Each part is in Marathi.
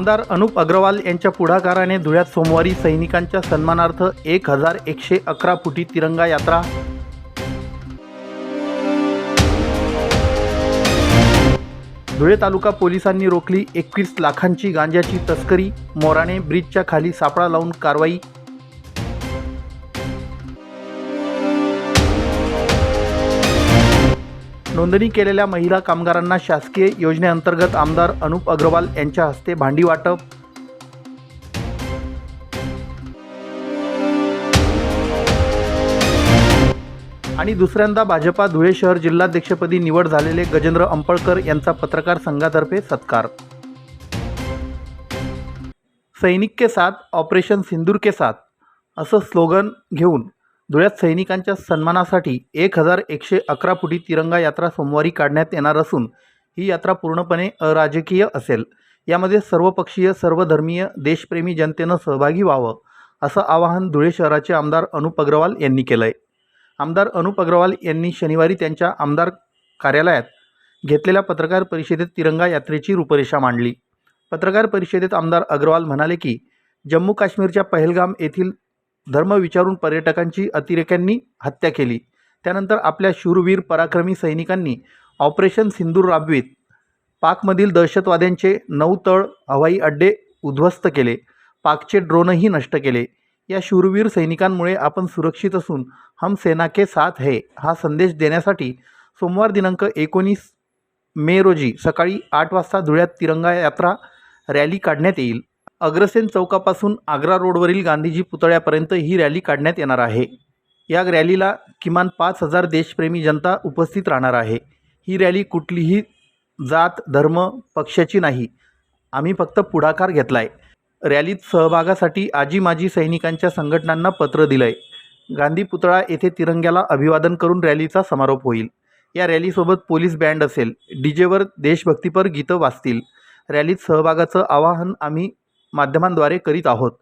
आमदार अनुप अग्रवाल यांच्या पुढाकाराने धुळ्यात सोमवारी सैनिकांच्या सन्मानार्थ एक हजार एकशे अकरा फुटी तिरंगा यात्रा धुळे तालुका पोलिसांनी रोखली एकवीस लाखांची गांजाची तस्करी मोराणे ब्रिजच्या खाली सापळा लावून कारवाई नोंदणी केलेल्या महिला कामगारांना शासकीय योजनेअंतर्गत आमदार अनुप अग्रवाल यांच्या हस्ते भांडी वाटप. आणि दुसऱ्यांदा भाजपा धुळे शहर जिल्हाध्यक्षपदी निवड झालेले गजेंद्र अंपळकर यांचा पत्रकार संघातर्फे सत्कार. सैनिक के साथ ऑपरेशन सिंदूर के साथ असं स्लोगन घेऊन धुळ्यात सैनिकांच्या सन्मानासाठी एक हजार एकशे अकरा फुटी तिरंगा यात्रा सोमवारी काढण्यात येणार असून ही यात्रा पूर्णपणे अराजकीय असेल. यामध्ये सर्वपक्षीय सर्वधर्मीय देशप्रेमी जनतेनं सहभागी व्हावं असं आवाहन धुळे शहराचे आमदार अनुप अग्रवाल यांनी केलं आहे आमदार अनुप अग्रवाल यांनी शनिवारी त्यांच्या आमदार कार्यालयात घेतलेल्या पत्रकार परिषदेत तिरंगा यात्रेची रूपरेषा मांडली. पत्रकार परिषदेत आमदार अग्रवाल म्हणाले की जम्मू काश्मीरच्या पहलगाम येथील धर्म विचारून पर्यटकांची अतिरेक्यांनी हत्या केली. त्यानंतर आपल्या शूरवीर पराक्रमी सैनिकांनी ऑपरेशन सिंदूर राबवीत. पाकमधील दहशतवाद्यांचे नऊ तळ हवाई अड्डे उद्ध्वस्त केले. पाकचे ड्रोनही नष्ट केले. या शूरवीर सैनिकांमुळे आपण सुरक्षित असून हम सेना के साथ है हा संदेश देण्यासाठी सोमवार दिनांक एकोणीस मे रोजी सकाळी आठ वाजता धुळ्यात तिरंगा यात्रा रॅली काढण्यात येईल. अग्रसेन चौकापासून आग्रा रोडवरील गांधीजी पुतळ्यापर्यंत ही रॅली काढण्यात येणार आहे. या रॅलीला किमान पाच हजार देशप्रेमी जनता उपस्थित राहणार आहे. ही रॅली कुठलीही जात धर्म पक्षाची नाही. आम्ही फक्त पुढाकार घेतला आहे रॅलीत सहभागासाठी आजी माजी सैनिकांच्या संघटनांना पत्र दिलं आहे गांधी पुतळा येथे तिरंग्याला अभिवादन करून रॅलीचा समारोप होईल. या रॅलीसोबत पोलीस बँड असेल डीजेवर देशभक्तीपर गीतं वाजतील. रॅलीत सहभागाचं आवाहन आम्ही माध्यमांद्वारे करीत आहोत.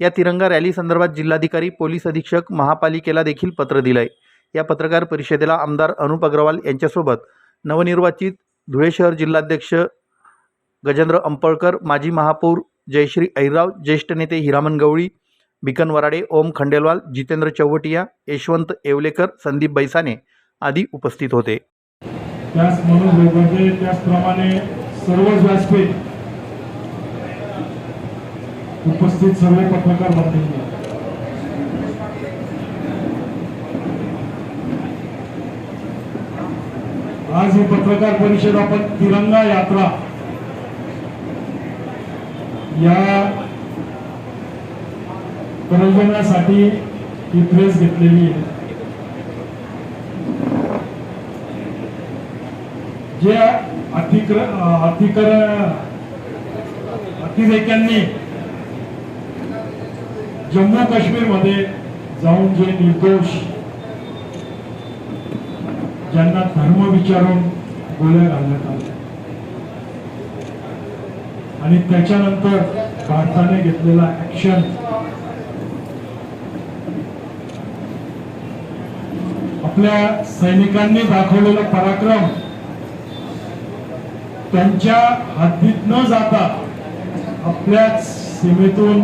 या तिरंगा रॅली संदर्भात जिल्हाधिकारी पोलीस अधीक्षक महापालिकेला देखील पत्र दिलं आहे या पत्रकार परिषदेला आमदार अनुप अग्रवाल यांच्यासोबत नवनिर्वाचित धुळे शहर जिल्हाध्यक्ष गजेंद्र अंपळकर माजी महापौर जयश्री ऐराव ज्येष्ठ नेते हिरामन गवळी बिकन वराडे ओम खंडेलवाल जितेंद्र चौवटिया यशवंत येवलेकर संदीप बैसाने आदी उपस्थित होते. त्याच त्याचप्रमाणे सर्वच व्यासपीठ उपस्थित सर्व पत्रकार बांधले आज ही पत्रकार परिषद आपण तिरंगा यात्रा या प्रयोजनासाठी ही प्रेस घेतलेली आहे. जे अतिक्र अतिकर अतिरेक्यांनी जम्मू काश्मीरमध्ये जाऊन जे निर्दोष ज्यांना धर्म विचारून गोळ्या घालण्यात आल्या. आणि त्याच्यानंतर भारताने घेतलेला ऍक्शन आपल्या सैनिकांनी दाखवलेला पराक्रम. त्यांच्या हद्दीत न जाता आपल्याच सीमेतून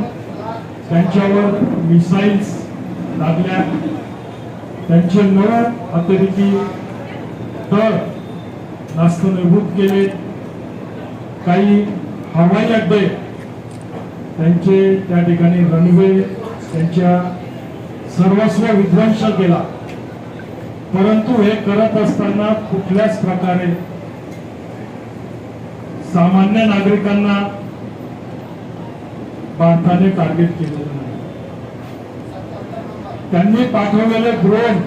त्यांच्यावर मिसाईल्स लागल्या. त्यांचे नऊ अतिरेकी दळ नास्तनभूत केले. काही हवाई अड्डे त्यांचे त्या ठिकाणी रनवे त्यांच्या सर्वस्व विध्वंस केला. परंतु हे करत असताना कुठल्याच प्रकारे सामान्य नागरिकांना भारताने टार्गेट केलेलं त्यांनी पाठवलेले ड्रोन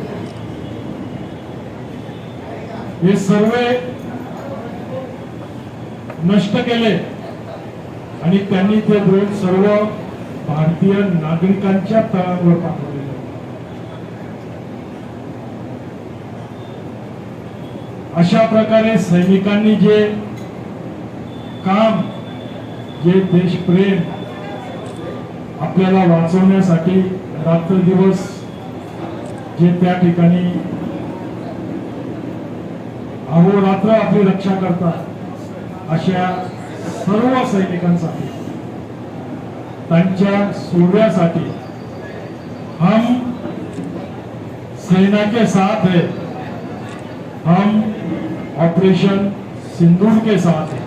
हे सर्व नष्ट केले. आणि त्यांनी ते ड्रोन सर्व भारतीय नागरिकांच्या तळावर पाठवले अशा प्रकारे सैनिकांनी जे काम जे देशप्रेम आपल्याला वाचवण्यासाठी रात्रदिवस जे त्या ठिकाणी अहोरात्र आपली रक्षा करतात अशा सर्व सैनिकांसाठी त्यांच्या सूर्यासाठी हम सेना के साथ है हम ऑपरेशन सिंदूर के साथ है।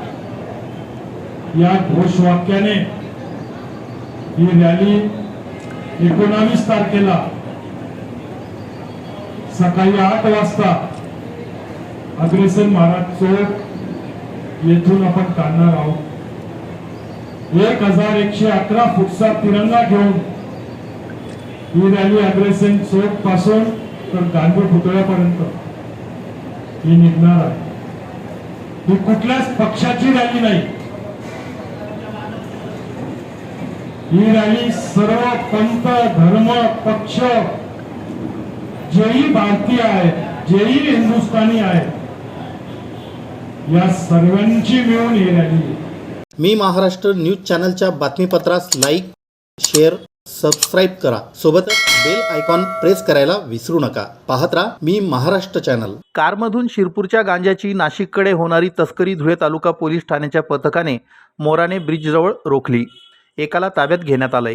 या घोषवाक्याने ही रॅली एकोणावीस तारखेला सकाळी आठ वाजता अग्रेसन महाराज चौक येथून आपण काढणार आहोत. एक हजार एकशे अकरा फुटचा तिरंगा घेऊन ही रॅली अग्रेसन चौकपासून तर गांधी पुतळ्यापर्यंत ही निघणार आहे. ही कुठल्याच पक्षाची रॅली नाही. ही रॅली सर्व पंथ धर्म पक्ष जेही भारतीय आहेत जेही हिंदुस्थानी आहेत या सर्वांची मिळून ही रॅली आहे. मी महाराष्ट्र न्यूज चॅनलच्या बातमीपत्रास लाईक शेअर सबस्क्राईब करा. सोबतच बेल आयकॉन प्रेस करायला विसरू नका. पाहत राहा मी महाराष्ट्र चॅनल. कारमधून शिरपूरच्या गांजाची नाशिककडे होणारी तस्करी धुळे तालुका पोलीस ठाण्याच्या पथकाने मोराणे ब्रिजजवळ रोखली. एकाला ताब्यात घेण्यात आलंय.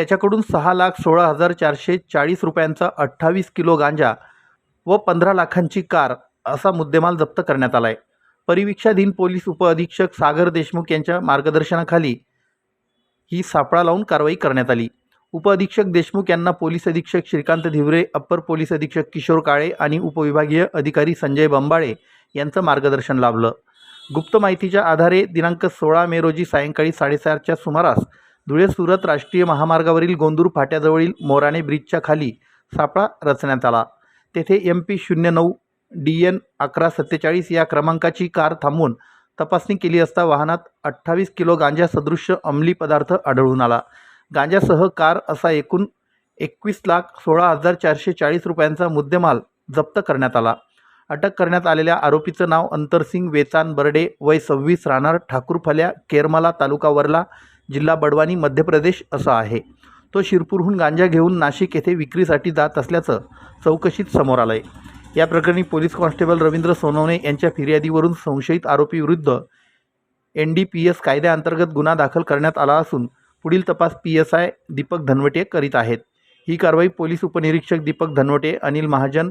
त्याच्याकडून सहा लाख सोळा हजार चारशे चाळीस रुपयांचा अठ्ठावीस किलो गांजा व पंधरा लाखांची कार असा मुद्देमाल जप्त करण्यात आला आहे परिवीक्षाधीन पोलीस उपअधीक्षक सागर देशमुख यांच्या मार्गदर्शनाखाली ही सापळा लावून कारवाई करण्यात आली. उपअधीक्षक देशमुख यांना पोलीस अधीक्षक श्रीकांत धिवरे अप्पर पोलीस अधीक्षक किशोर काळे आणि उपविभागीय अधिकारी संजय बंबाळे यांचं मार्गदर्शन लाभलं. गुप्त माहितीच्या आधारे दिनांक सोळा मे रोजी सायंकाळी साडेचारच्या सुमारास धुळे सुरत राष्ट्रीय महामार्गावरील गोंदूर फाट्याजवळील मोराणे ब्रिजच्या खाली सापळा रचण्यात आला. तेथे एम पी शून्य नऊ डी एन अकरा सत्तेचाळीस या क्रमांकाची कार थांबवून तपासणी केली असता वाहनात अठ्ठावीस किलो गांजा सदृश्य अंमली पदार्थ आढळून आला. गांजासह कार असा एकूण एकवीस लाख सोळा हजार चारशे चाळीस रुपयांचा मुद्देमाल जप्त करण्यात आला. अटक करण्यात आलेल्या आरोपीचं नाव अंतरसिंग वेचान बर्डे वय सव्वीस राहणार ठाकूरफल्या केरमाला तालुका वरला जिल्हा बडवानी मध्य प्रदेश असा आहे. तो शिरपूरहून गांजा घेऊन नाशिक येथे विक्रीसाठी जात असल्याचं चौकशीत समोर आलं आहे या प्रकरणी पोलीस कॉन्स्टेबल रवींद्र सोनवणे यांच्या फिर्यादीवरून संशयित आरोपीविरुद्ध एन डी पी एस कायद्याअंतर्गत गुन्हा दाखल करण्यात आला असून पुढील तपास P S I Deepak Dhanwate करीत आहेत. ही कारवाई पोलीस उपनिरीक्षक दीपक धनवटे अनिल महाजन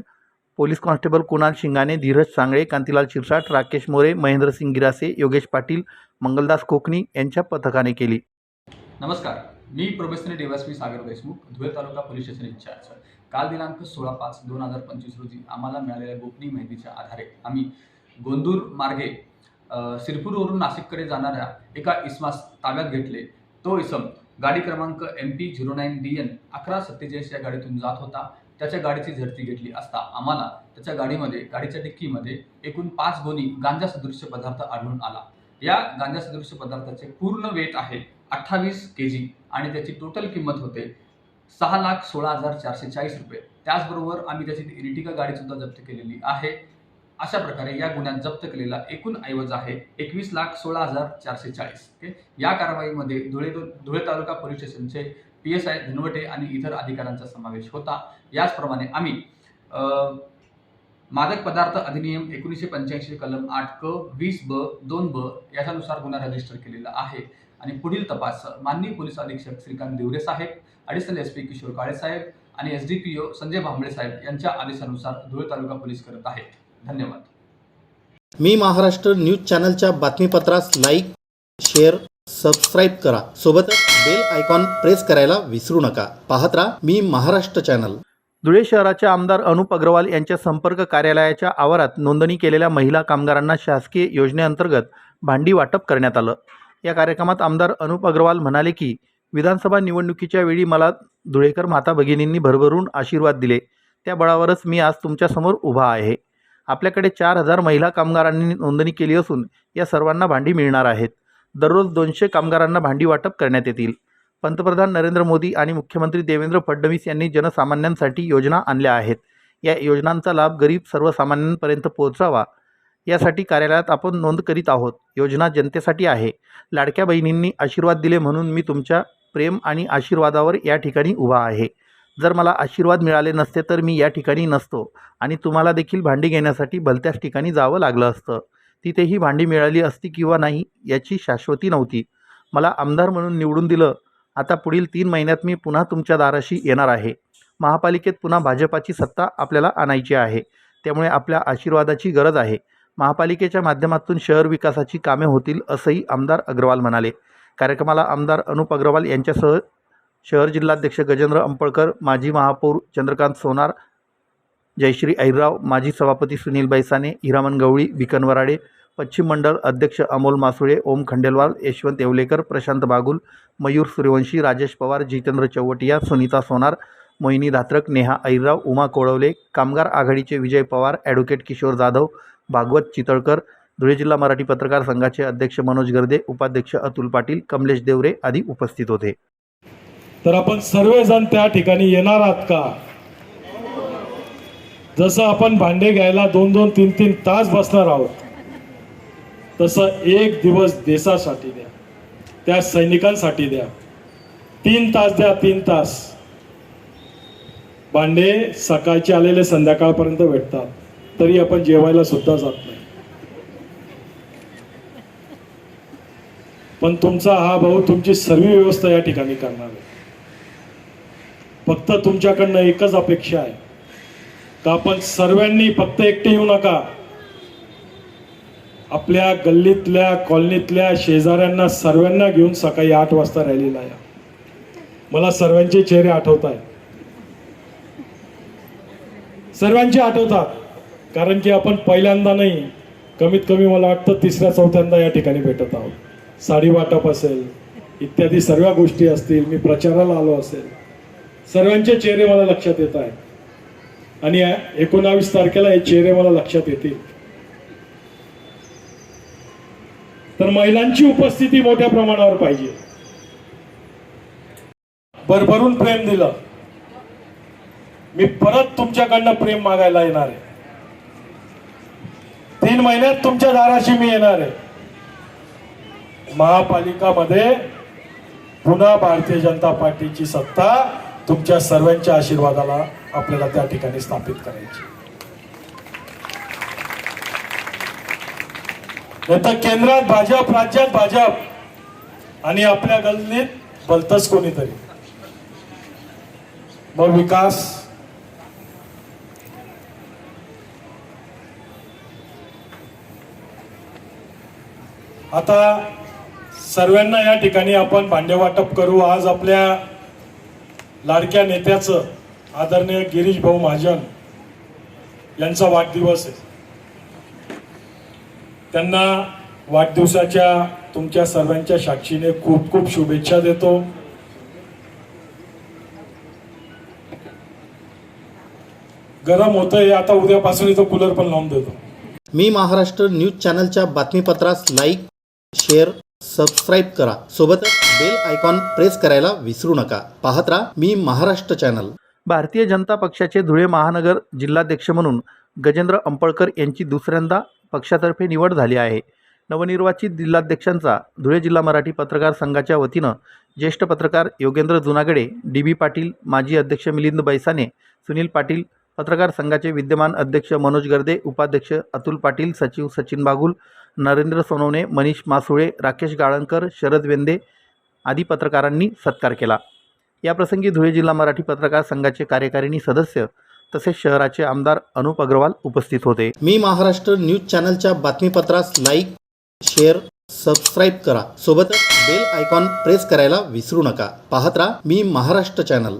पोलीस कॉन्स्टेबल कुणाल शिंगाणे धीरज सांगळे कांतीलाल शिरसाट राकेश मोरे महेंद्रसिंग गिरासे योगेश पाटील मंगलदास कोकणी यांच्या पथकाने केली. नमस्कार. मी probationary DYSP Sagar Deshmukh Dhule taluka police station in charge. काल दिनांक सोळा पाच दोन हजार पंचवीस रोजी आम्हाला मिळालेल्या गोपनीय माहितीच्या आधारे आम्ही गोंदूर मार्गे सिरपूरवरून नाशिककडे जाणाऱ्या एका इसमास ताब्यात घेतले. तो इसम गाडी क्रमांक M P zero nine D N अकरा सत्तेचाळीस या गाडीतून जात होता. त्याच्या गाडीची झडती घेतली असता आम्हाला त्याच्या गाडीमध्ये गाडीच्या डिक्कीमध्ये एकूण पाच गोणी गांजा सदृश्य पदार्थ आढळून आला. या गांजा सदृश्य पदार्थाचे पूर्ण वेट आहे अठ्ठावीस के जी आणि त्याची टोटल किंमत होते सहा लाख सोळा हजार चारशे चाळीस रुपये. त्याचबरोबर आम्ही त्याची इरिटिका गाडीसुद्धा जप्त केलेली आहे. अशा प्रकारे या गुन्ह्यात जप्त केलेला एकूण ऐवज आहे एकवीस लाख सोळा हजार चारशे चाळीस. ओके या कारवाईमध्ये धुळे धुळे तालुका पोलीस स्टेशनचे पी एस आय धनवटे आणि इतर अधिकाऱ्यांचा समावेश होता. याचप्रमाणे आम्ही मादक पदार्थ अधिनियम एकोणीसशे पंच्याऐंशी कलम आठ क वीस ब दोन ब याच्यानुसार गुन्हा रजिस्टर केलेला आहे. आणि पुढील तपास माननीय पोलीस अधीक्षक Shrikant Deore saheb additional S P Kishor Kale saheb आणि S D P O Sanjay Bhambale saheb यांच्या आदेशानुसार धुळे तालुका पोलीस करत आहेत. धन्यवाद. मी महाराष्ट्र न्यूज चॅनलच्या बातमीपत्रास लाईक शेअर सबस्क्राईब करा. सोबतच बेल आयकॉन प्रेस करायला विसरू नका. पाहत राहा मी महाराष्ट्र चॅनल. धुळे शहराचे आमदार अनुप अग्रवाल यांच्या संपर्क कार्यालयाच्या आवारात नोंदणी केलेल्या महिला कामगारांना शासकीय योजनेअंतर्गत भांडी वाटप करण्यात आलं. या कार्यक्रमात आमदार अनुप अग्रवाल म्हणाले की विधानसभा निवडणुकीच्या वेळी मला धुळेकर माता भगिनींनी भरभरून आशीर्वाद दिले. त्या बळावरच मी आज तुमच्यासमोर उभा आहे. आपल्याकडे चार हजार महिला कामगारांनी नोंदणी केली असून या सर्वांना भांडी मिळणार आहेत. दररोज दोनशे कामगारांना भांडी वाटप करण्यात येतील. पंतप्रधान नरेंद्र मोदी आणि मुख्यमंत्री देवेंद्र फडणवीस यांनी जनसामान्यांसाठी योजना आणल्या आहेत. या योजनांचा लाभ गरीब सर्वसामान्यांपर्यंत पोहोचावा. यासाठी कार्यालयात आपण नोंद करीत आहोत. योजना जनतेसाठी आहे. लाडक्या बहिणींनी आशीर्वाद दिले म्हणून मी तुमच्या प्रेम आणि आशीर्वादावर या ठिकाणी उभा आहे. जर मला आशीर्वाद मिळाले नसते तर मी या ठिकाणी नसतो आणि तुम्हाला देखील भांडी घेण्यासाठी भलत्याच ठिकाणी जावं लागलं असतं. तिथेही भांडी मिळाली असती किंवा नाही याची शाश्वती नव्हती. मला आमदार म्हणून निवडून दिलं आता पुढील तीन महिन्यात मी पुन्हा तुमच्या दाराशी येणार आहे. महापालिकेत पुन्हा भाजपाची सत्ता आपल्याला आणायची आहे. त्यामुळे आपल्या आशीर्वादाची गरज आहे. महापालिकेच्या माध्यमातून शहर विकासाची कामे होतील असंही आमदार अग्रवाल म्हणाले. कार्यक्रमाला आमदार अनुप अग्रवाल यांच्यासह शहर जिल्हाध्यक्ष गजेंद्र अंपळकर माजी महापौर चंद्रकांत सोनार जयश्री ऐरराव माजी सभापती सुनील बैसाने हिरामन गवळी विकन वराडे पश्चिम मंडळ अध्यक्ष अमोल मासुळे ओम खंडेलवाल यशवंत येवलेकर प्रशांत बागुल मयूर सूर्यवंशी राजेश पवार जितेंद्र चौवटिया सुनीता सोनार मोहिनी धात्रक नेहा ऐरराव उमा कोळवले कामगार आघाडीचे विजय पवार ॲडव्होकेट किशोर जाधव भागवत चितळकर धुळे जिल्हा मराठी पत्रकार संघाचे अध्यक्ष मनोज गर्दे उपाध्यक्ष अतुल पाटील कमलेश देवरे आदी उपस्थित होते. तर आपण सर्वजण त्या ठिकाणी येणार आहात का? जसं आपण भांडे घ्यायला दोन दोन तीन तीन तास बसणार आहोत तसं एक दिवस देशासाठी द्या. त्या सैनिकांसाठी द्या. तीन तास द्या तीन तास. भांडे सकाळचे आलेले संध्याकाळपर्यंत भेटतात तरी आपण जेवायला सुद्धा जात नाही. पण तुमचा हा भाऊ तुमची सर्व व्यवस्था या ठिकाणी करणार आहे. फक्त तुमच्याकडनं एकच अपेक्षा आहे. का आपण सर्वांनी फक्त एकटे येऊ नका? आपल्या गल्लीतल्या कॉलनीतल्या शेजाऱ्यांना सर्वांना घेऊन सकाळी आठ वाजता रॅलीला या. मला सर्वांचे चेहरे आठवत आहेत. सर्वांचे आठवतात कारण की आपण पहिल्यांदा नाही कमीत कमी मला वाटतं तिसऱ्या चौथ्यांदा या ठिकाणी भेटत आहोत. साडी वाटप असेल इत्यादी सर्व गोष्टी असतील मी प्रचाराला आलो असेल. सर्वांचे चेहरे मला लक्षात येत आहेत. आणि एकोणावीस तारखेला हे चेहरे मला लक्षात येतील. तर महिलांची उपस्थिती मोठ्या प्रमाणावर पाहिजे. भरभरून प्रेम दिलं. मी परत तुमच्याकडनं प्रेम मागायला येणार आहे. तीन महिन्यात तुमच्या दाराशी मी येणार आहे. महापालिकामध्ये पुन्हा भारतीय जनता पार्टीची सत्ता तुमच्या सर्वांच्या आशीर्वादाला आपल्याला त्या ठिकाणी स्थापित करायची. तर केंद्रात भाजप राज्यात भाजप. आणि आपल्या गल्लीत बलतच कोणीतरी. मग विकास. आता सर्वांना या ठिकाणी आपण भांडे वाटप करू. आज आपल्या लाडक्या नेत्याचं आदरणीय गिरीश भाऊ महाजन यांचा वाढदिवस आहे. त्यांना वाढदिवसाच्या तुमच्या सर्वांच्या साक्षीने खूप खूप शुभेच्छा देतो. गरम होतंय आता उद्यापासून इथं कूलर पण लावून देतो. मी महाराष्ट्र न्यूज चॅनलच्या बातमीपत्रास लाईक शेअर सबस्क्राईब करा. सोबतच बेल आयकॉन प्रेस करायला विसरू नका. पाहत राहा मी महाराष्ट्र चॅनल. भारतीय जनता पक्षाचे धुळे महानगर जिल्हाध्यक्ष म्हणून गजेंद्र अंपळकर यांची दुसऱ्यांदा पक्षातर्फे निवड झाली आहे. नवनिर्वाचित जिल्हाध्यक्षांचा धुळे जिल्हा मराठी पत्रकार संघाच्या वतीनं ज्येष्ठ पत्रकार योगेंद्र जुनागडे डी बी पाटील माजी अध्यक्ष मिलिंद बैसाने सुनील पाटील पत्रकार संघाचे विद्यमान अध्यक्ष मनोज गर्दे उपाध्यक्ष अतुल पाटील सचिव सचिन बागुल नरेंद्र सोनवणे मनीष मासुळे राकेश गाळणकर शरद वेंदे आदी पत्रकारांनी सत्कार केला. याप्रसंगी धुळे जिल्हा मराठी पत्रकार संघाचे कार्यकारिणी सदस्य तसेच शहराचे आमदार अनुप अग्रवाल उपस्थित होते. मी महाराष्ट्र न्यूज चॅनलच्या बातमीपत्रास लाईक शेअर सबस्क्राईब करा. सोबतच बेल आयकॉन प्रेस करायला विसरू नका. पाहत राहा मी महाराष्ट्र चॅनल.